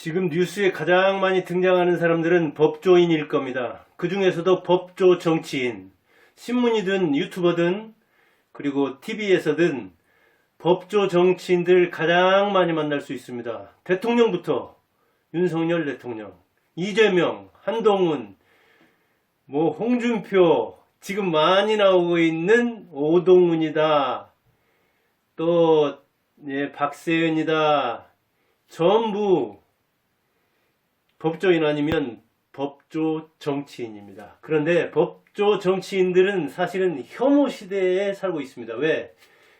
지금 뉴스에 가장 많이 등장하는 사람들은 법조인일 겁니다. 그 중에서도 법조 정치인, 신문이든 유튜버든 그리고 TV에서든 법조 정치인들 가장 많이 만날 수 있습니다. 대통령부터 윤석열 대통령, 이재명, 한동훈, 뭐 홍준표, 지금 많이 나오고 있는 오동훈이다. 또 예, 박세은이다. 전부 법조인 아니면 법조 정치인입니다. 그런데 법조 정치인들은 사실은 혐오 시대에 살고 있습니다. 왜?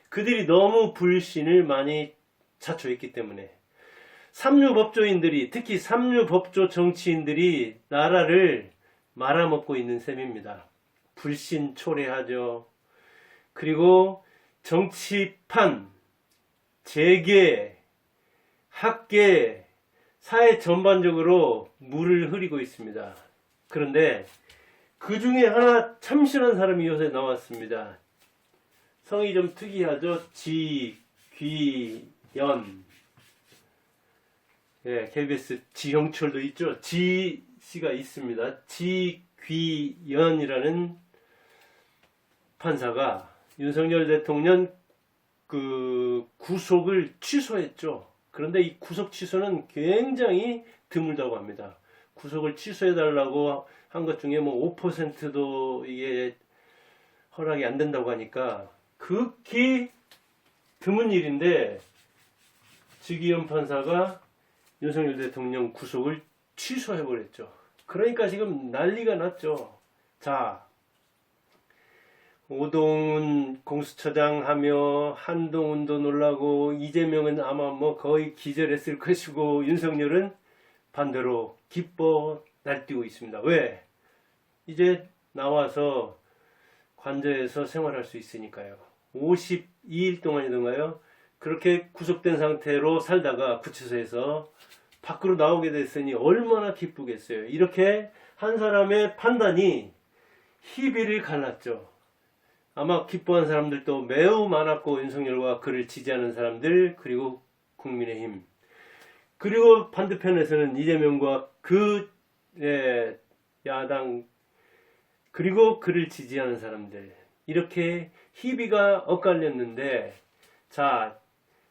그들이 너무 불신을 많이 자초했기 때문에. 삼류 법조인들이, 특히 삼류 법조 정치인들이 나라를 말아먹고 있는 셈입니다. 불신 초래하죠. 그리고 정치판, 재계, 학계, 사회 전반적으로 물을 흐리고 있습니다. 그런데 그 중에 하나 참신한 사람이 요새 나왔습니다. 성이 좀 특이하죠? 지 귀 연. 예, KBS 지형철도 있죠? 지 씨가 있습니다. 지 귀 연이라는 판사가 윤석열 대통령 그 구속을 취소했죠. 그런데 이 구속 취소는 굉장히 드물다고 합니다. 구속을 취소해 달라고 한 것 중에 뭐 5%도 이게 허락이 안 된다고 하니까 극히 드문 일인데 지기현 판사가 윤석열 대통령 구속을 취소해 버렸죠. 그러니까 지금 난리가 났죠. 자, 오동훈 공수처장 하며 한동훈도 놀라고 이재명은 아마 뭐 거의 기절했을 것이고 윤석열은 반대로 기뻐 날뛰고 있습니다. 왜? 이제 나와서 관저에서 생활할 수 있으니까요. 52일 동안이던가요? 그렇게 구속된 상태로 살다가 구치소에서 밖으로 나오게 됐으니 얼마나 기쁘겠어요. 이렇게 한 사람의 판단이 희비를 갈랐죠. 아마 기뻐한 사람들도 매우 많았고 윤석열과 그를 지지하는 사람들 그리고 국민의힘 그리고 반대편에서는 이재명과 그 예, 야당 그리고 그를 지지하는 사람들 이렇게 희비가 엇갈렸는데 자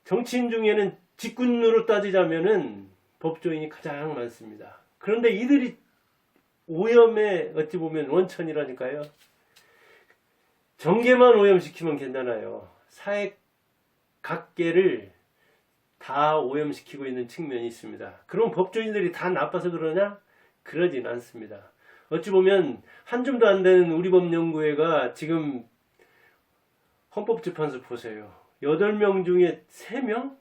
정치인 중에는 직군으로 따지자면은 법조인이 가장 많습니다. 그런데 이들이 오염의 어찌 보면 원천이라니까요. 정계만 오염시키면 괜찮아요. 사회 각계를 다 오염시키고 있는 측면이 있습니다. 그럼 법조인들이 다 나빠서 그러냐? 그러진 않습니다. 어찌 보면 한 줌도 안 되는 우리 법연구회가 지금 헌법재판소 보세요. 8명 중에 3명?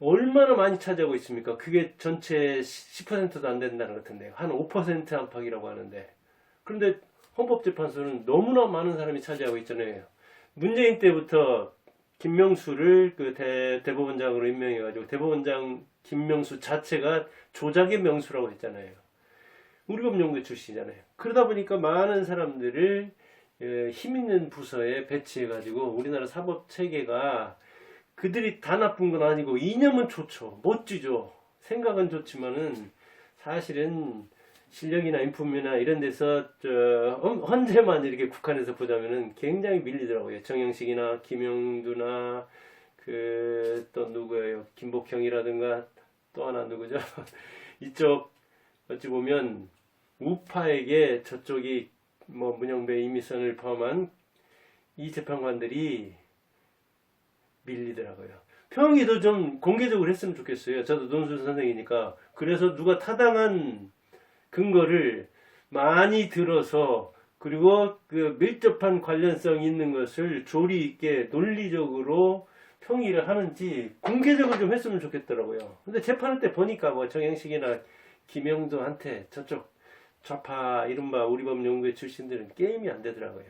얼마나 많이 차지하고 있습니까? 그게 전체 10%도 안 된다는 것 같은데요. 한5% 안팎이라고 하는데. 그런데 헌법재판소는 너무나 많은 사람이 차지하고 있잖아요. 문재인 때부터 김명수를 그 대, 대법원장으로 임명해가지고 대법원장 김명수 자체가 조작의 명수라고 했잖아요. 우리 법연구회 출신이잖아요. 그러다 보니까 많은 사람들을 예, 힘 있는 부서에 배치해가지고 우리나라 사법 체계가 그들이 다 나쁜 건 아니고 이념은 좋죠. 멋지죠. 생각은 좋지만은 사실은 실력이나 인품이나 이런 데서 저 헌- 헌재만 이렇게 국한에서 보자면은 굉장히 밀리더라고요. 정영식이나 김영두나 그 또 누구예요? 김복형이라든가 또 하나 누구죠? 이쪽 어찌 보면 우파에게 저쪽이 뭐 문영배 이미선을 포함한 이 재판관들이 밀리더라고요. 평의도 좀 공개적으로 했으면 좋겠어요. 저도 논술 선생이니까. 그래서 누가 타당한 근거를 많이 들어서 그리고 그 밀접한 관련성 있는 것을 조리 있게 논리적으로 평의를 하는지 공개적으로 좀 했으면 좋겠더라고요. 근데 재판할 때 보니까 뭐 정영식이나 김영도한테 저쪽 좌파 이른바 우리법 연구회 출신들은 게임이 안 되더라고요.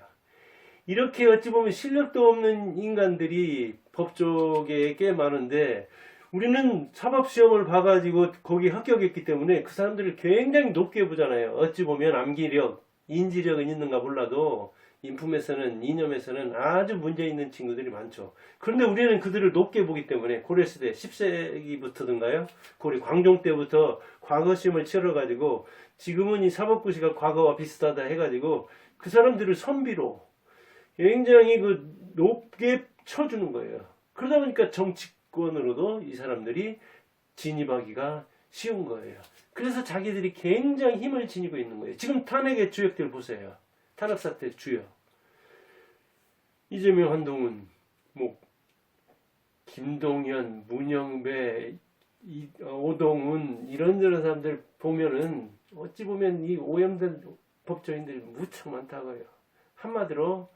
이렇게 어찌 보면 실력도 없는 인간들이 법조계에 꽤 많은데 우리는 사법시험을 봐가지고 거기 합격했기 때문에 그 사람들을 굉장히 높게 보잖아요. 어찌 보면 암기력, 인지력은 있는가 몰라도 인품에서는 이념에서는 아주 문제 있는 친구들이 많죠. 그런데 우리는 그들을 높게 보기 때문에 고려 시대 10세기부터든가요. 고려 광종 때부터 과거 시험을 치러 가지고 지금은 이 사법고시가 과거와 비슷하다 해가지고 그 사람들을 선비로 굉장히 그 높게 쳐주는 거예요. 그러다 보니까 정치 권으로도 이 사람들이 진입하기가 쉬운 거예요. 그래서 자기들이 굉장히 힘을 지니고 있는 거예요. 지금 탄핵의 주역들 보세요. 탄핵 사태 주역. 이재명, 한동훈, 뭐 김동연, 문영배, 이- 어, 오동훈 이런저런 사람들 보면은 어찌 보면 이 오염된 법조인들이 무척 많다고요. 한마디로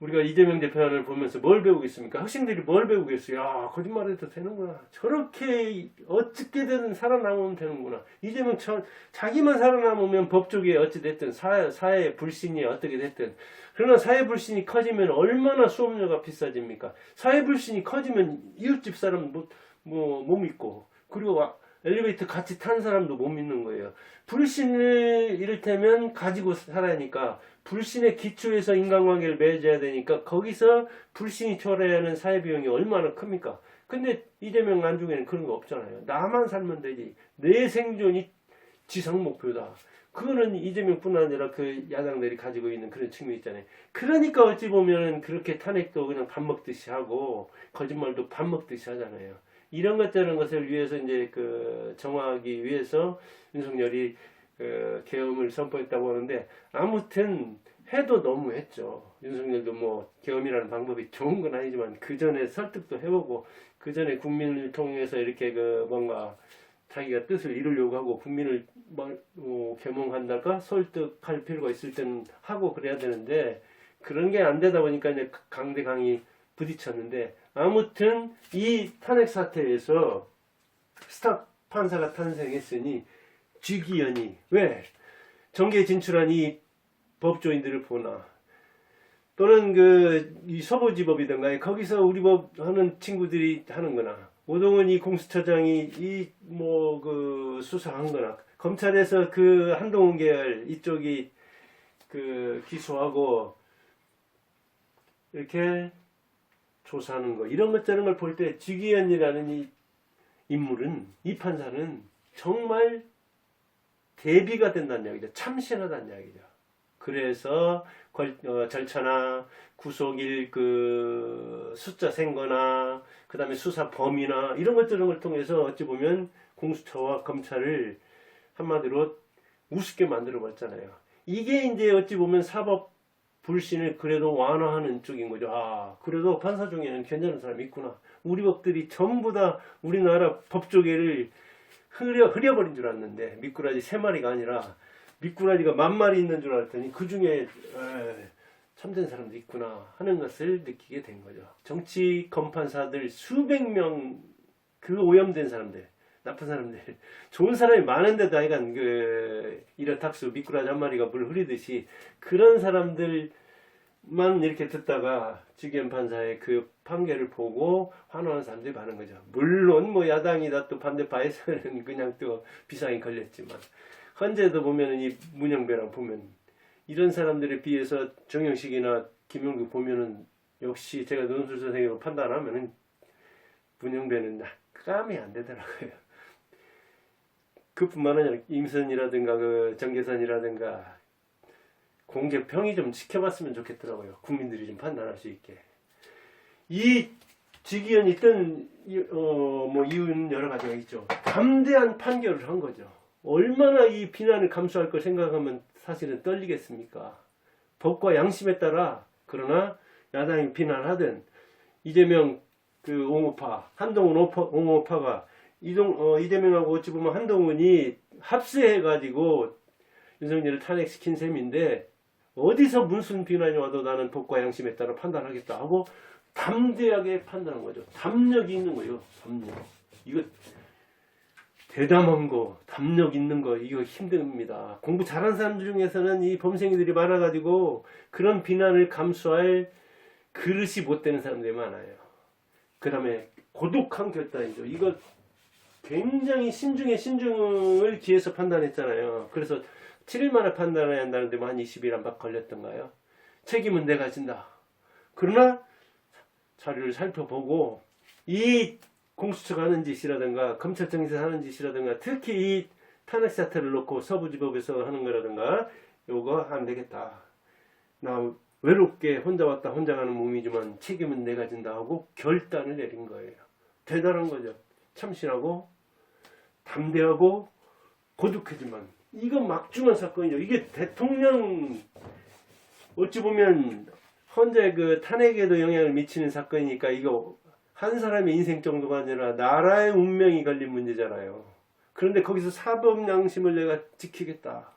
우리가 이재명 대표를 보면서 뭘 배우겠습니까? 학생들이 뭘 배우겠어요? 야 거짓말해도 되는구나. 저렇게 어떻게든 살아남으면 되는구나. 이재명 저, 자기만 살아남으면 법조계에 어찌 됐든 사회, 사회 불신이 어떻게 됐든 그러나 사회 불신이 커지면 얼마나 수업료가 비싸집니까? 사회 불신이 커지면 이웃집 사람 못, 뭐, 못 믿고 그리고 와- 엘리베이터 같이 탄 사람도 못 믿는 거예요. 불신을 이를테면 가지고 살아야 하니까 불신의 기초에서 인간관계를 맺어야 되니까 거기서 불신이 초래하는 사회 비용이 얼마나 큽니까? 근데 이재명 안중에는 그런 거 없잖아요. 나만 살면 되지. 내 생존이 지상 목표다. 그거는 이재명뿐 아니라 그 야당들이 가지고 있는 그런 측면이 있잖아요. 그러니까 어찌 보면 그렇게 탄핵도 그냥 밥 먹듯이 하고 거짓말도 밥 먹듯이 하잖아요. 이런 것 저런 것을 위해서 이제 그 정화하기 위해서 윤석열이 그 계엄을 선포했다고 하는데 아무튼 해도 너무 했죠. 윤석열도 뭐 계엄이라는 방법이 좋은 건 아니지만 그 전에 설득도 해보고 그 전에 국민을 통해서 이렇게 그 뭔가 자기가 뜻을 이루려고 하고 국민을 뭐, 어, 계몽한다가 설득할 필요가 있을 때는 하고 그래야 되는데 그런 게 안 되다 보니까 이제 강대강이 부딪혔는데 아무튼 이 탄핵 사태에서 스타 판사가 탄생했으니 쥐기현이. 왜? 정계 진출한 이 법조인들을 보나. 또는 그이 서부지법이든가 거기서 우리 법 하는 친구들이 하는 거나. 오동훈 이 공수처장이 이 뭐 그 수사한 거나. 검찰에서 그 한동훈 계열 이쪽이 그 기소하고 이렇게 조사하는 거. 이런 것 저런 걸 볼 때 지기현이라는 이 인물은 이 판사는 정말 대비가 된다는 이야기죠. 참신하다는 이야기죠. 그래서 걸- 어, 절차나 구속일 그 숫자 센거나 그다음에 수사 범위나 이런 것 저런 걸 통해서 어찌 보면 공수처와 검찰을 한마디로 우습게 만들어 봤잖아요. 이게 이제 어찌 보면 사법 불신을 그래도 완화하는 쪽인 거죠. 아, 그래도 판사 중에는 괜찮은 사람이 있구나. 우리 법들이 전부 다 우리나라 법조계를 흐려, 흐려버린 줄 알았는데, 미꾸라지 세 마리가 아니라, 미꾸라지가 만 마리 있는 줄 알았더니, 그 중에, 에, 참된 사람도 있구나 하는 것을 느끼게 된 거죠. 정치 검판사들 수백 명, 그 오염된 사람들, 나쁜 사람들, 좋은 사람이 많은데도 하여간 그, 이렇탁수 미꾸라지 한 마리가 물 흐리듯이, 그런 사람들 만 이렇게 듣다가 지기현 판사의 그 판결을 보고 환호하는 사람들이 많은 거죠. 물론 뭐 야당이다 또 반대파에서는 그냥 또 비상이 걸렸지만 현재도 보면은 이 문영배랑 보면 이런 사람들에 비해서 정영식이나 김용규 보면은 역시 제가 논술 선생님으로 판단하면은 문영배는 감이 안 되더라고요. 그뿐만 아니라 임선이라든가 그 정계선이라든가 공개 평이 좀 지켜봤으면 좋겠더라고요. 국민들이 좀 판단할 수 있게. 이 지기현이 있던 어뭐 이유는 여러 가지가 있죠. 담대한 판결을 한 거죠. 얼마나 이 비난을 감수할 걸 생각하면 사실은 떨리겠습니까? 법과 양심에 따라 그러나 야당이 비난하든 이재명 그 옹호파 한동훈 오파, 옹호파 가 이동 어, 이재명하고 어찌 보면 한동훈이 합세해가지고 윤석열을 탄핵시킨 셈인데 어디서 무슨 비난이 와도 나는 법과 양심에 따라 판단하겠다 하고 담대하게 판단한 거죠. 담력이 있는 거예요. 담력. 이거 대담한 거, 담력 있는 거 이거 힘듭니다. 공부 잘하는 사람들 중에서는 이 범생이들이 많아가지고 그런 비난을 감수할 그릇이 못 되는 사람들이 많아요. 그 다음에 고독한 결단이죠. 이거 굉장히 신중에 신중을 기해서 판단했잖아요. 그래서 7일 만에 판단해야 한다는데 뭐 한 20일 안팎 걸렸던가요? 책임은 내가 진다. 그러나 자료를 살펴보고 이 공수처가 하는 짓이라든가 검찰청에서 하는 짓이라든가 특히 이 탄핵 사태를 놓고 서부지법에서 하는 거라든가 요거 안 되겠다. 나 외롭게 혼자 왔다 혼자 가는 몸이지만 책임은 내가 진다 하고 결단을 내린 거예요. 대단한 거죠. 참신하고 담대하고 고독하지만 이건 막중한 사건이죠. 이게 대통령 어찌 보면 현재 그 탄핵에도 영향을 미치는 사건이니까 이거 한 사람의 인생 정도가 아니라 나라의 운명이 걸린 문제잖아요. 그런데 거기서 사법 양심을 내가 지키겠다.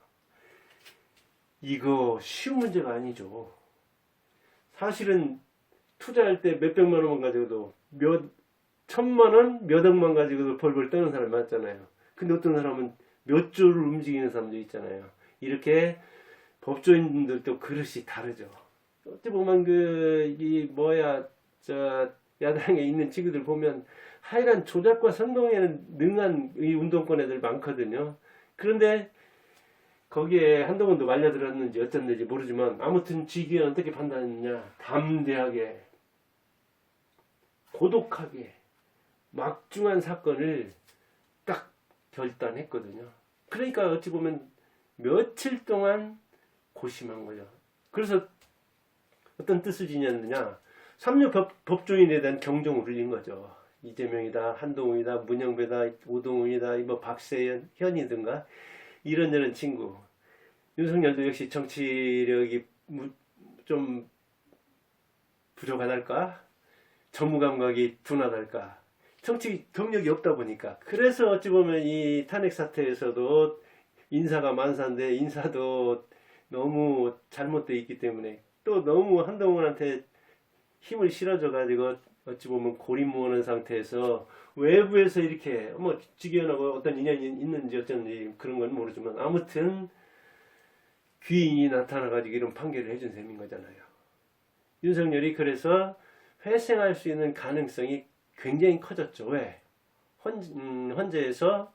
이거 쉬운 문제가 아니죠. 사실은 투자할 때 몇백만 원만 가지고도 몇 천만 원, 몇 억만 가지고도 벌벌 떠는 사람이 많잖아요. 근데 어떤 사람은 몇 조를 움직이는 사람도 있잖아요. 이렇게 법조인들도 그릇이 다르죠. 어찌 보면 그, 이, 뭐야, 저, 야당에 있는 친구들 보면 하여간 조작과 선동에는 능한 이 운동권 애들 많거든요. 그런데 거기에 한동훈도 말려들었는지 어쩐는지 모르지만 아무튼 지기는 어떻게 판단했냐. 담대하게, 고독하게, 막중한 사건을 딱 결단했거든요. 그러니까 어찌 보면 며칠 동안 고심한 거죠. 그래서 어떤 뜻을 지녔느냐. 삼류 법, 법조인에 대한 경종을 울린 거죠. 이재명이다, 한동훈이다, 문영배다, 오동훈이다, 뭐 박세현, 현이든가 이런저런 친구. 윤석열도 역시 정치력이 무- 좀 부족하달까? 전무 감각이 둔하달까? 정치 경력이 없다 보니까. 그래서 어찌 보면 이 탄핵 사태에서도 인사가 만사인데 인사도 너무 잘못되어 있기 때문에 또 너무 한동훈한테 힘을 실어줘 가지고 어찌 보면 고립무원한 상태에서 외부에서 이렇게 뭐 직연하고 어떤 인연이 있는지 어쩐지 그런 건 모르지만 아무튼 귀인이 나타나 가지고 이런 판결을 해준 셈인 거잖아요. 윤석열이 그래서 회생할 수 있는 가능성이 굉장히 커졌죠. 왜? 헌, 음, 헌재에서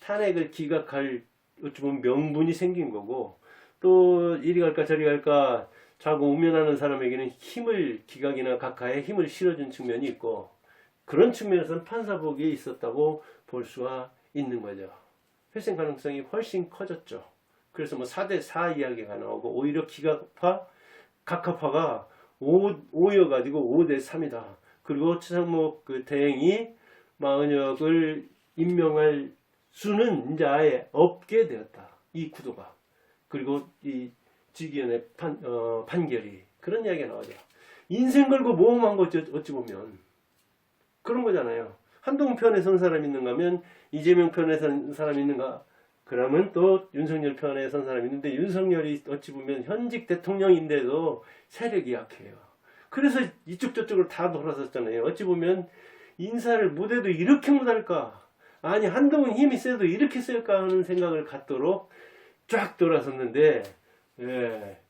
탄핵을 기각할 어찌 보면 명분이 생긴 거고 또 이리 갈까 저리 갈까 자고 우면하는 사람에게는 힘을 기각이나 각하에 힘을 실어준 측면이 있고 그런 측면에서는 판사복이 있었다고 볼 수가 있는 거죠. 회생 가능성이 훨씬 커졌죠. 그래서 뭐 4대 4 이야기가 나오고 오히려 기각파, 각하파가 5, 5여가지고 5대 3이다. 그리고 최상목 그 대행이 마은혁을 임명할 수는 이제 아예 없게 되었다. 이 구도가. 그리고 이 지기현의 판, 어, 판결이 그런 이야기가 나오죠. 인생 걸고 모험한 거죠. 어찌 보면. 그런 거잖아요. 한동훈 편에 선 사람 있는가 하면 이재명 편에 선 사람 있는가 그러면 또 윤석열 편에 선 사람이 있는데 윤석열이 어찌 보면 현직 대통령인데도 세력이 약해요. 그래서 이쪽 저쪽을 다 돌아섰잖아요. 어찌 보면 인사를 못해도 이렇게 못할까? 아니 한동훈 힘이 세도 이렇게 셀까 하는 생각을 갖도록 쫙 돌아섰는데 예,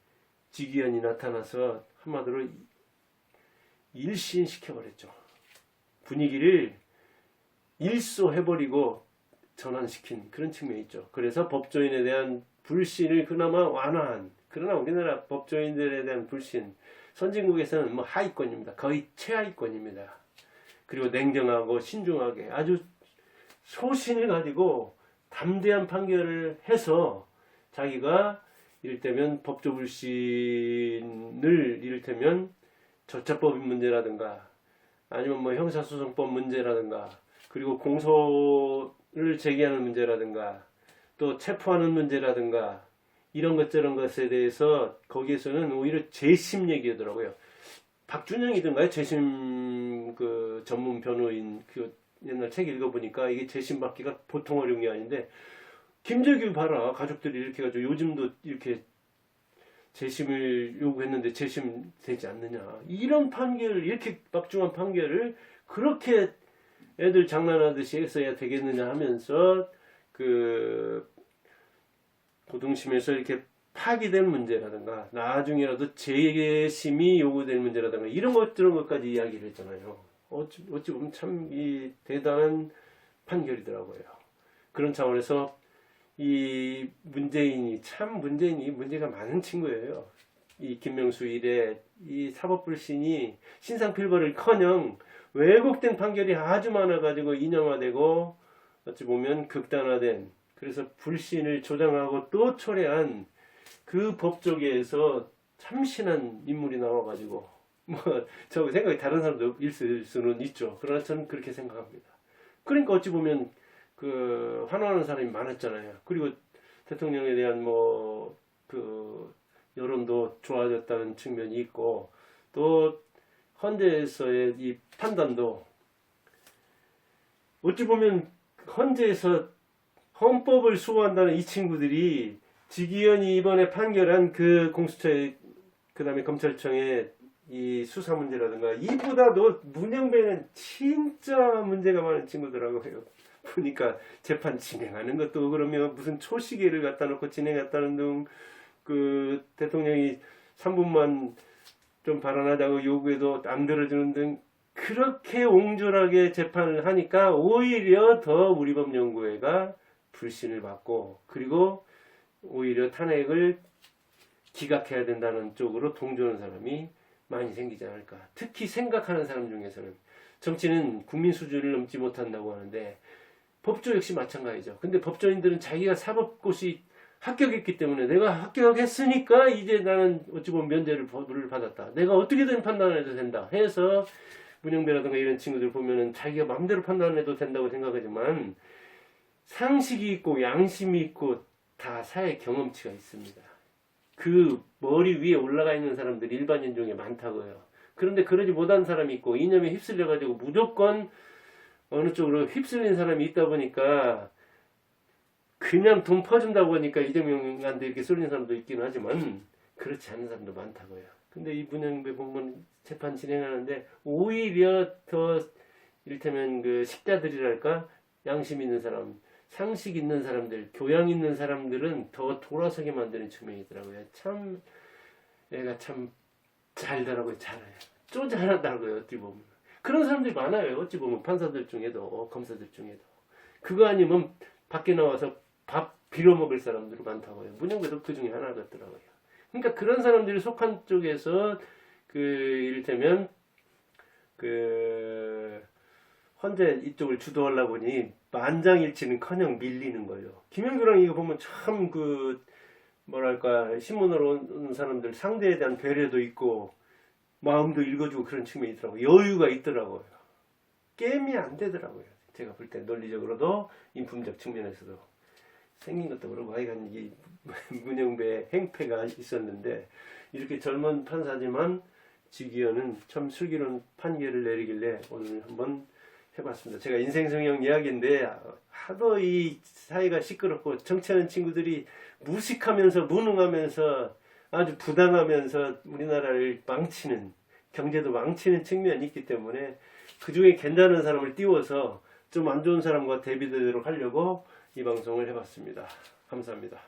지기현이 나타나서 한마디로 일신시켜버렸죠. 분위기를 일소해버리고 전환시킨 그런 측면이 있죠. 그래서 법조인에 대한 불신을 그나마 완화한 그러나 우리나라 법조인들에 대한 불신 선진국에서는 뭐 하위권입니다. 거의 최하위권입니다. 그리고 냉정하고 신중하게 아주 소신을 가지고 담대한 판결을 해서 자기가 이를테면 법조 불신을 이를테면 저차법 문제라든가 아니면 뭐 형사소송법 문제라든가 그리고 공소를 제기하는 문제라든가 또 체포하는 문제라든가 이런 것 저런 것에 대해서 거기에서는 오히려 재심 얘기하더라고요. 박준영이든가요? 재심 그 전문 변호인 그 옛날 책 읽어보니까 이게 재심 받기가 보통 어려운 게 아닌데 김재규 봐라. 가족들이 이렇게 가지고 요즘도 이렇게 재심을 요구했는데 재심 되지 않느냐. 이런 판결을 이렇게 막중한 판결을 그렇게 애들 장난하듯이 했어야 되겠느냐 하면서 그 고등심에서 이렇게 파기된 문제라든가 나중에라도 재심이 요구될 문제라든가 이런 것 저런 것까지 이야기를 했잖아요. 어찌, 어찌 보면 참 이 대단한 판결이더라고요. 그런 차원에서 이 문재인이 참 문재인이 문제가 많은 친구예요. 이 김명수 일에 이 사법불신이 신상필벌을커녕 왜곡된 판결이 아주 많아가지고 인형화되고 어찌 보면 극단화된 그래서 불신을 조장하고 또 초래한 그 법조계에서 참신한 인물이 나와가지고 뭐저 생각이 다른 사람도 있을 수는 있죠. 그러나 저는 그렇게 생각합니다. 그러니까 어찌 보면 그 환호하는 사람이 많았잖아요. 그리고 대통령에 대한 뭐 그 여론도 좋아졌다는 측면이 있고 또 헌재에서의 이 판단도 어찌 보면 헌재에서 헌법을 수호한다는 이 친구들이 지기현이 이번에 판결한 그 공수처의 그 다음에 검찰청의 이 수사 문제라든가 이보다도 문영배는 진짜 문제가 많은 친구더라고요. 보니까 재판 진행하는 것도 그러면 무슨 초시계를 갖다 놓고 진행했다는 등 그 대통령이 3분만 좀 발언하자고 요구해도 안 들어주는 등 그렇게 옹졸하게 재판을 하니까 오히려 더 우리법연구회가 불신을 받고 그리고 오히려 탄핵을 기각해야 된다는 쪽으로 동조하는 사람이 많이 생기지 않을까. 특히 생각하는 사람 중에서는 정치는 국민 수준을 넘지 못한다고 하는데 법조 역시 마찬가지죠. 근데 법조인들은 자기가 사법고시 합격했기 때문에 내가 합격했으니까 이제 나는 어찌 보면 면제를 를 받았다. 내가 어떻게든 판단해도 된다. 해서 문영배라든가 이런 친구들 보면은 자기가 마음대로 판단해도 된다고 생각하지만 상식이 있고 양심이 있고 다 사회 경험치가 있습니다. 그 머리 위에 올라가 있는 사람들이 일반인 중에 많다고요. 그런데 그러지 못한 사람이 있고 이념에 휩쓸려 가지고 무조건 어느 쪽으로 휩쓸린 사람이 있다 보니까 그냥 돈 퍼준다고 하니까 이재명한테 이렇게 쏠린 사람도 있기는 하지만 그렇지 않은 사람도 많다고요. 근데 이 문영배 공무원 재판 진행하는데 오히려 더 이를테면 그 식자들이랄까 양심 있는 사람, 상식 있는 사람들, 교양 있는 사람들은 더 돌아서게 만드는 측면이더라고요. 참 애가 참 잘더라고요. 잘해요. 쪼잘하다고요. 어찌 보면 그런 사람들이 많아요. 어찌 보면 판사들 중에도 검사들 중에도 그거 아니면 밖에 나와서 밥 빌어먹을 사람들이 많다고요. 문영배도 그 중에 하나 같더라고요. 그러니까 그런 사람들이 속한 쪽에서 그 이를테면 그 헌재 이쪽을 주도하려 보니 만장일치는커녕 밀리는 거예요. 김영규랑 이거 보면 참 그 뭐랄까 신문으로 온 사람들 상대에 대한 배려도 있고 마음도 읽어주고 그런 측면이 있더라고요. 여유가 있더라고요. 게임이 안 되더라고요. 제가 볼 때 논리적으로도 인품적 측면에서도 생긴 것도 그렇고 하여간 이 문영배 행패가 있었는데 이렇게 젊은 판사지만 지기현은 참 슬기로운 판결을 내리길래 오늘 한번 해봤습니다. 제가 인생 성형 이야기인데 하도 이 사회가 시끄럽고 정치하는 친구들이 무식하면서 무능하면서 아주 부당하면서 우리나라를 망치는 경제도 망치는 측면이 있기 때문에 그 중에 괜찮은 사람을 띄워서 좀 안 좋은 사람과 대비되도록 하려고 이 방송을 해봤습니다. 감사합니다.